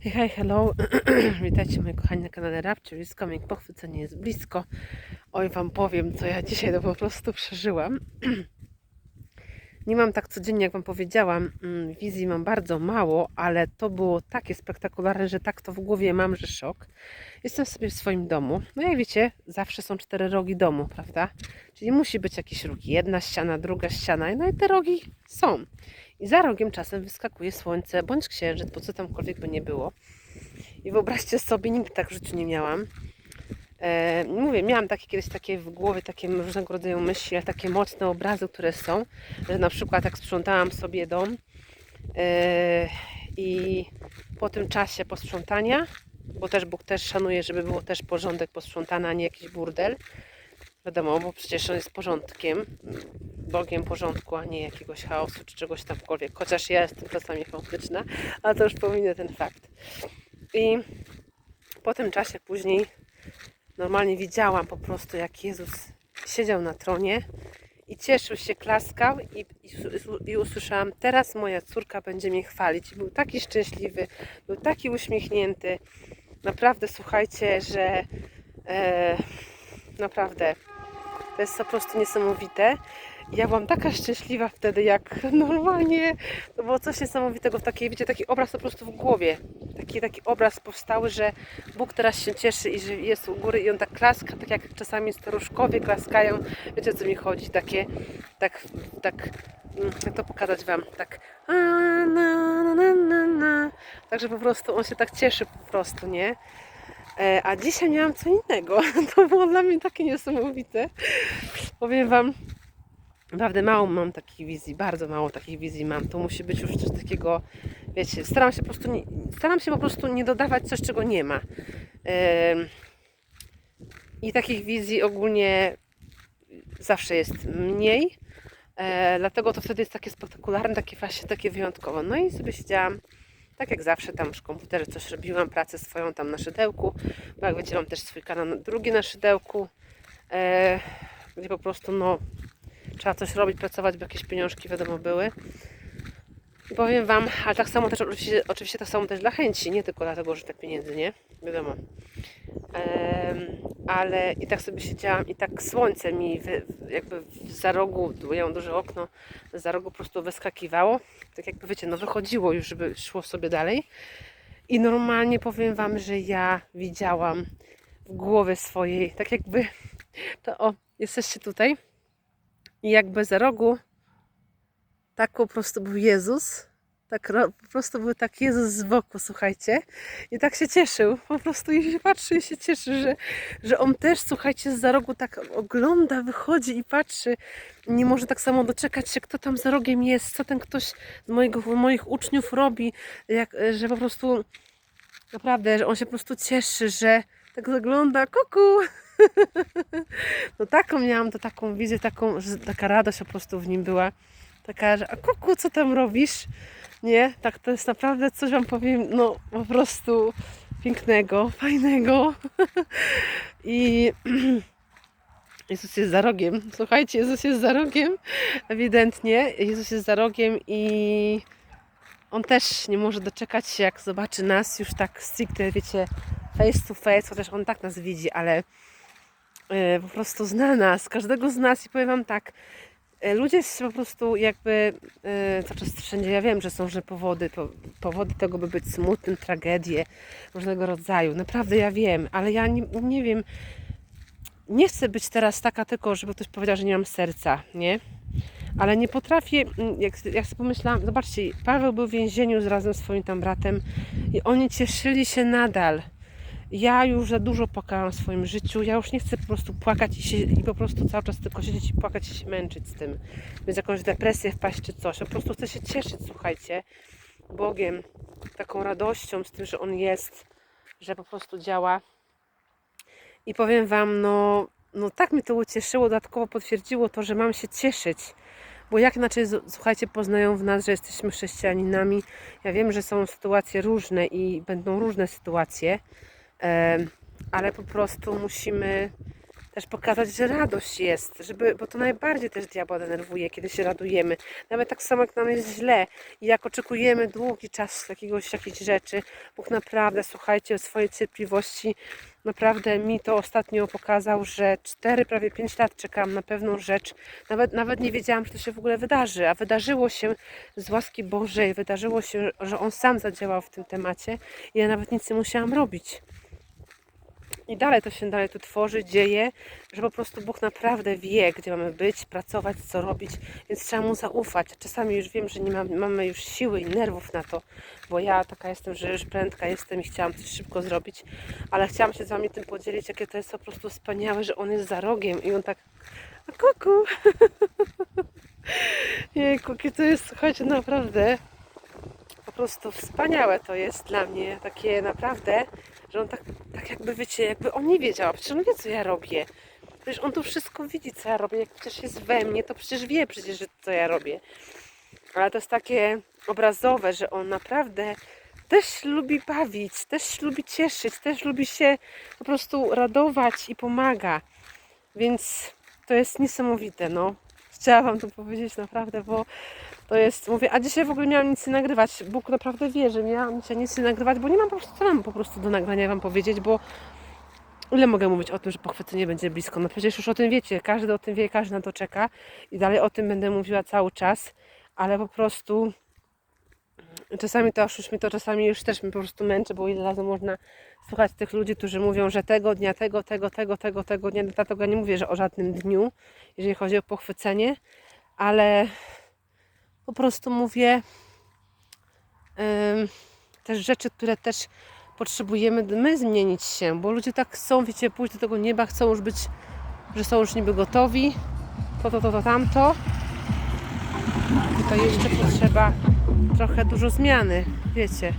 Hej, hej, hello. Witajcie moi kochani na kanale Rapture. Jest coming, pochwycenie jest blisko. Oj, wam powiem, co ja dzisiaj to po prostu przeżyłam. Nie mam tak codziennie, jak wam powiedziałam, mm, wizji mam bardzo mało, ale to było takie spektakularne, że tak to w głowie mam, że szok. Jestem sobie w swoim domu. No jak wiecie, zawsze są cztery rogi domu, prawda? Czyli musi być jakiś róg. Jedna ściana, druga ściana. No i te rogi są. I za rogiem czasem wyskakuje słońce bądź księżyc, bo co tamkolwiek by nie było. I wyobraźcie sobie, nigdy tak w życiu nie miałam. E, mówię, miałam takie kiedyś takie w głowie, takie różnego rodzaju myśli, ale takie mocne obrazy, które są, że na przykład jak sprzątałam sobie dom e, i po tym czasie posprzątania, bo też Bóg też szanuje, żeby było też porządek posprzątany, a nie jakiś burdel. Wiadomo, bo przecież on jest porządkiem, Bogiem porządku, a nie jakiegoś chaosu czy czegoś tamkolwiek. Chociaż ja jestem czasami chaotyczna, ale to już pominę ten fakt. I po tym czasie później normalnie widziałam po prostu, jak Jezus siedział na tronie i cieszył się, klaskał i, i, i usłyszałam, teraz moja córka będzie mnie chwalić. Był taki szczęśliwy, był taki uśmiechnięty. Naprawdę słuchajcie, że e, naprawdę to jest po prostu niesamowite. Ja byłam taka szczęśliwa wtedy, jak normalnie, to było coś niesamowitego, w takiej, wiecie, taki obraz po prostu w głowie. Taki, taki obraz powstały, że Bóg teraz się cieszy i że jest u góry i On tak klaska, tak jak czasami staruszkowie klaskają. Wiecie o co mi chodzi? Takie, tak, tak, mm, jak to pokazać Wam? Tak. Także po prostu On się tak cieszy po prostu, nie? E, A dzisiaj miałam co innego. To było dla mnie takie niesamowite. Powiem Wam, naprawdę mało mam takich wizji, bardzo mało takich wizji mam. To musi być już coś takiego, wiecie, staram się po prostu nie, staram się po prostu nie dodawać coś, czego nie ma. I takich wizji ogólnie zawsze jest mniej. E, dlatego to wtedy jest takie spektakularne, takie właśnie takie wyjątkowe. No i sobie siedziałam, tak jak zawsze, tam w komputerze coś robiłam, pracę swoją tam na szydełku, bo jak wiecie, mam też swój kanał na- drugi na szydełku, e, gdzie po prostu no trzeba coś robić, pracować, by jakieś pieniążki wiadomo były. I powiem Wam, ale tak samo też oczywiście, oczywiście tak samo też dla chęci, nie tylko dlatego, że tak pieniędzy, nie? Wiadomo. Ale i tak sobie siedziałam i tak słońce mi wy, jakby za rogu, ja mam duże okno, za rogu po prostu wyskakiwało. Tak jakby wiecie, no wychodziło już, żeby szło sobie dalej. I normalnie powiem Wam, że ja widziałam w głowie swojej, tak jakby to o, jesteście tutaj i jakby za rogu tak po prostu był Jezus. Tak po prostu był tak Jezus z boku, słuchajcie. I tak się cieszył. Po prostu i się patrzy i się cieszy, że, że on też, słuchajcie, z za rogu tak ogląda, wychodzi i patrzy. Nie może tak samo doczekać się, kto tam za rogiem jest, co ten ktoś z mojego, moich uczniów robi. Jak, że po prostu naprawdę, że on się po prostu cieszy, że tak zagląda, kuku. No taką miałam, to taką wizję, taką, że taka radość po prostu w nim była. Taka, że a kuku, co tam robisz? Nie, tak to jest naprawdę coś wam powiem, no po prostu pięknego, fajnego. I Jezus jest za rogiem. Słuchajcie, Jezus jest za rogiem, ewidentnie. Jezus jest za rogiem i on też nie może doczekać się, jak zobaczy nas już tak stricte, wiecie, face to face, chociaż on tak nas widzi, ale po prostu zna nas, każdego z nas i powiem Wam tak, e, ludzie się po prostu jakby, e, cały czas wszędzie, ja wiem, że są że powody, po, powody tego, by być smutnym, tragedie różnego rodzaju, naprawdę ja wiem, ale ja nie, nie wiem, nie chcę być teraz taka tylko, żeby ktoś powiedział, że nie mam serca, nie? Ale nie potrafię, mm, jak, jak sobie pomyślałam, zobaczcie, Paweł był w więzieniu z razem swoim tam bratem i oni cieszyli się nadal. Ja już za dużo płakałam w swoim życiu, ja już nie chcę po prostu płakać i, się, i po prostu cały czas tylko siedzieć i płakać i się męczyć z tym. Więc jakąś depresję wpaść czy coś. Ja po prostu chcę się cieszyć, słuchajcie, Bogiem, taką radością z tym, że On jest, że po prostu działa. I powiem Wam, no, no tak mnie to ucieszyło, dodatkowo potwierdziło to, że mam się cieszyć. Bo jak inaczej, słuchajcie, poznają w nas, że jesteśmy chrześcijaninami. Ja wiem, że są sytuacje różne i będą różne sytuacje, ale po prostu musimy też pokazać, że radość jest, żeby, bo to najbardziej też diabła denerwuje, kiedy się radujemy. Nawet tak samo jak nam jest źle i jak oczekujemy długi czas jakiegoś, jakiejś rzeczy, Bóg naprawdę, słuchajcie, swojej cierpliwości, naprawdę mi to ostatnio pokazał, że 4, prawie 5 lat czekałam na pewną rzecz. Nawet, nawet nie wiedziałam, że to się w ogóle wydarzy, a wydarzyło się z łaski Bożej, wydarzyło się, że On sam zadziałał w tym temacie i ja nawet nic nie musiałam robić. I dalej to się dalej tu tworzy, dzieje, że po prostu Bóg naprawdę wie, gdzie mamy być, pracować, co robić, więc trzeba Mu zaufać. Czasami już wiem, że nie mam, mamy już siły i nerwów na to, bo ja taka jestem, że już prędka jestem i chciałam coś szybko zrobić, ale chciałam się z Wami tym podzielić, jakie to jest po prostu wspaniałe, że On jest za rogiem i On tak, kuku, jakie to jest, słuchajcie, naprawdę prostu wspaniałe to jest dla mnie, takie naprawdę, że on tak, tak jakby wiecie, jakby on nie wiedział, przecież on wie co ja robię. Przecież on tu wszystko widzi co ja robię, jak przecież jest we mnie, to przecież wie przecież, co ja robię. Ale to jest takie obrazowe, że on naprawdę też lubi bawić, też lubi cieszyć, też lubi się po prostu radować i pomaga. Więc to jest niesamowite, no. Chciałam Wam to powiedzieć naprawdę, bo to jest, mówię, a dzisiaj w ogóle miałam nic nie nagrywać. Bóg naprawdę wie, że miałam dzisiaj nic nie nagrywać, bo nie mam po prostu co mam po prostu do nagrania Wam powiedzieć, bo ile mogę mówić o tym, że pochwycenie będzie blisko? No przecież już o tym wiecie, każdy o tym wie, każdy na to czeka i dalej o tym będę mówiła cały czas, ale po prostu czasami to aż już mnie to czasami już też mnie po prostu męczy, bo ile razy można słuchać tych ludzi, którzy mówią, że tego dnia, tego, tego, tego, tego, tego dnia, dlatego ja nie mówię, że o żadnym dniu, jeżeli chodzi o pochwycenie, ale po prostu mówię ym, też rzeczy, które też potrzebujemy my zmienić się, bo ludzie tak chcą, wiecie, pójść do tego nieba, chcą już być, że są już niby gotowi, to, to, to, to, tamto. Tutaj jeszcze potrzeba trochę dużo zmiany, wiecie,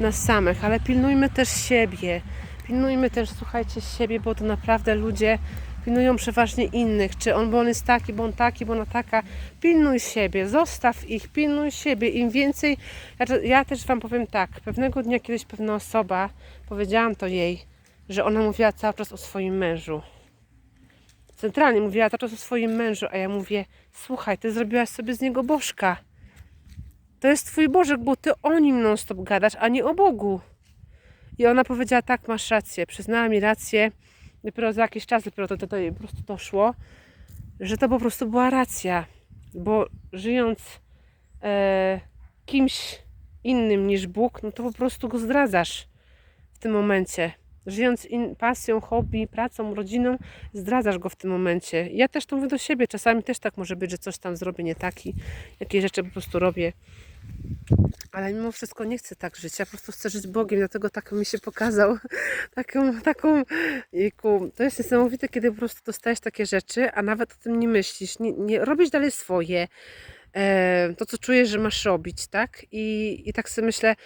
nas samych, ale pilnujmy też siebie. Pilnujmy też, słuchajcie, siebie, bo to naprawdę ludzie pilnują przeważnie innych. Czy on, bo on jest taki, bo on taki, bo ona taka. Pilnuj siebie, zostaw ich, pilnuj siebie. Im więcej. Ja, też Wam powiem tak. Pewnego dnia kiedyś pewna osoba, powiedziałam to jej, że ona mówiła cały czas o swoim mężu. Centralnie mówiła cały czas o swoim mężu, a ja mówię, słuchaj, ty zrobiłaś sobie z niego bożka. To jest twój Bożek, bo ty o nim non stop gadasz, a nie o Bogu. I ona powiedziała, tak, masz rację. Przyznała mi rację. Dopiero za jakiś czas dopiero to, to, to po prostu doszło, że to po prostu była racja. Bo żyjąc e, kimś innym niż Bóg, no to po prostu go zdradzasz w tym momencie. Żyjąc in, pasją, hobby, pracą, rodziną, zdradzasz go w tym momencie. Ja też to mówię do siebie. Czasami też tak może być, że coś tam zrobię nie taki, jakieś rzeczy po prostu robię. Ale mimo wszystko nie chcę tak żyć. Ja po prostu chcę żyć Bogiem, dlatego tak mi się pokazał. Taką, taką. Jejku, to jest niesamowite, kiedy po prostu dostajesz takie rzeczy, a nawet o tym nie myślisz. Nie, nie robisz dalej swoje. E, to, co czujesz, że masz robić, tak? I, i tak sobie myślę,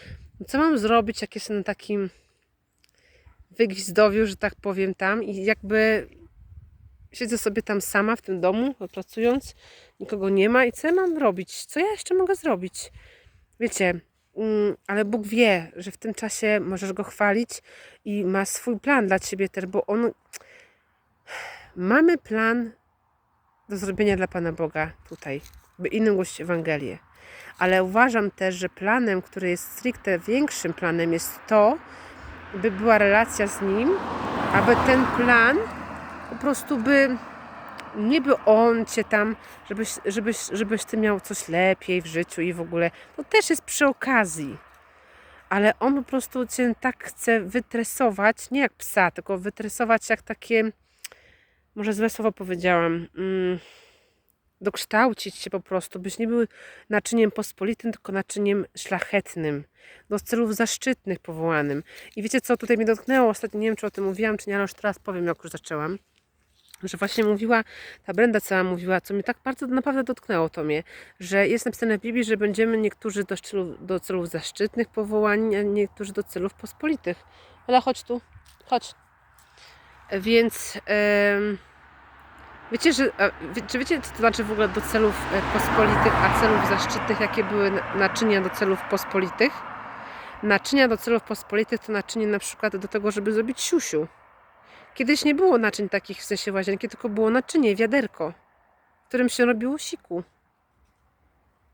co mam zrobić, jak jestem na takim wygwizdowiu, że tak powiem, tam i jakby siedzę sobie tam sama w tym domu, pracując, nikogo nie ma i co ja mam robić? Co ja jeszcze mogę zrobić? Wiecie, mm, ale Bóg wie, że w tym czasie możesz Go chwalić i ma swój plan dla Ciebie też, bo On... Mamy plan do zrobienia dla Pana Boga tutaj, by innym głosić Ewangelię. Ale uważam też, że planem, który jest stricte większym planem, jest to, by była relacja z Nim, aby ten plan po prostu by nie by on cię tam, żebyś, żebyś, żebyś ty miał coś lepiej w życiu i w ogóle. To też jest przy okazji. Ale on po prostu cię tak chce wytresować, nie jak psa, tylko wytresować jak takie, może złe słowo powiedziałam, mm, dokształcić się po prostu, byś nie był naczyniem pospolitym, tylko naczyniem szlachetnym, do celów zaszczytnych powołanym. I wiecie co, tutaj mnie dotknęło ostatnio, nie wiem czy o tym mówiłam, czy nie, ale już teraz powiem, jak już zaczęłam że właśnie mówiła, ta Brenda cała mówiła, co mnie tak bardzo naprawdę dotknęło to mnie, że jest napisane w Biblii, że będziemy niektórzy do celów, do celów zaszczytnych powołani, a niektórzy do celów pospolitych. Ale chodź tu, chodź. Więc em, wiecie, że, czy wiecie, co to znaczy w ogóle do celów e, pospolitych, a celów zaszczytnych, jakie były naczynia do celów pospolitych? Naczynia do celów pospolitych to naczynie na przykład do tego, żeby zrobić siusiu Kiedyś nie było naczyń takich w sensie łazienki, tylko było naczynie, wiaderko, w którym się robiło siku.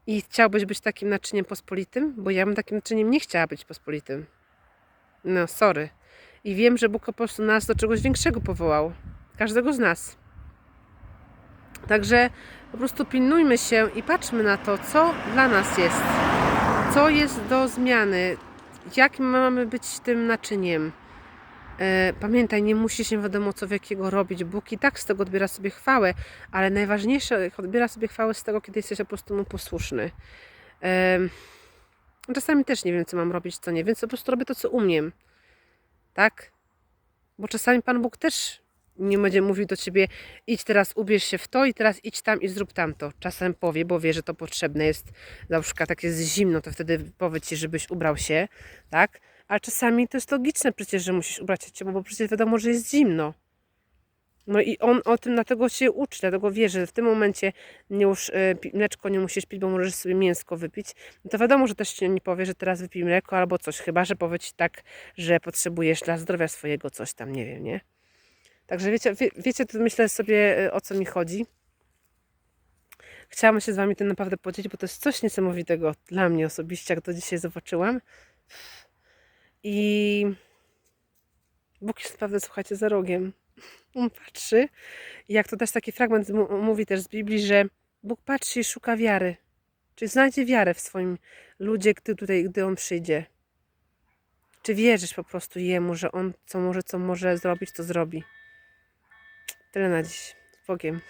I chciałbyś być takim naczyniem pospolitym? Bo ja bym takim naczyniem nie chciała być pospolitym. No, sorry. I wiem, że Bóg po prostu nas do czegoś większego powołał. Każdego z nas. Także po prostu pilnujmy się i patrzmy na to, co dla nas jest. Co jest do zmiany. Jak mamy być tym naczyniem. E, Pamiętaj, nie musisz nie wiadomo co wielkiego robić. Bóg i tak z tego odbiera sobie chwałę, ale najważniejsze, odbiera sobie chwałę z tego, kiedy jesteś po prostu mu posłuszny. Czasami też nie wiem, co mam robić, co nie, więc po prostu robię to, co umiem. Tak? Bo czasami Pan Bóg też nie będzie mówił do ciebie, idź teraz, ubierz się w to i teraz idź tam i zrób tamto. Czasem powie, bo wie, że to potrzebne jest. Na przykład jest zimno, to wtedy powie ci, żebyś ubrał się, tak? Ale czasami to jest logiczne przecież, że musisz ubrać się ciepło, bo przecież wiadomo, że jest zimno. No i on o tym dlatego się uczy, dlatego wie, że w tym momencie już e, mleczko nie musisz pić, bo możesz sobie mięsko wypić. No to wiadomo, że też ci nie powie, że teraz wypij mleko albo coś, chyba że powie ci tak, że potrzebujesz dla zdrowia swojego coś tam, nie wiem, nie? Także wiecie, wie, wiecie, to myślę sobie e, o co mi chodzi. Chciałam się z Wami tym naprawdę podzielić, bo to jest coś niesamowitego dla mnie osobiście, jak to dzisiaj zobaczyłam. I Bóg jest naprawdę, słuchajcie, za rogiem. On patrzy. Jak to też taki fragment mówi też z Biblii, że Bóg patrzy i szuka wiary. Czyli znajdzie wiarę w swoim ludzie, gdy tutaj, gdy On przyjdzie. Czy wierzysz po prostu Jemu, że On co może, co może zrobić, to zrobi. Tyle na dziś. Z Bogiem.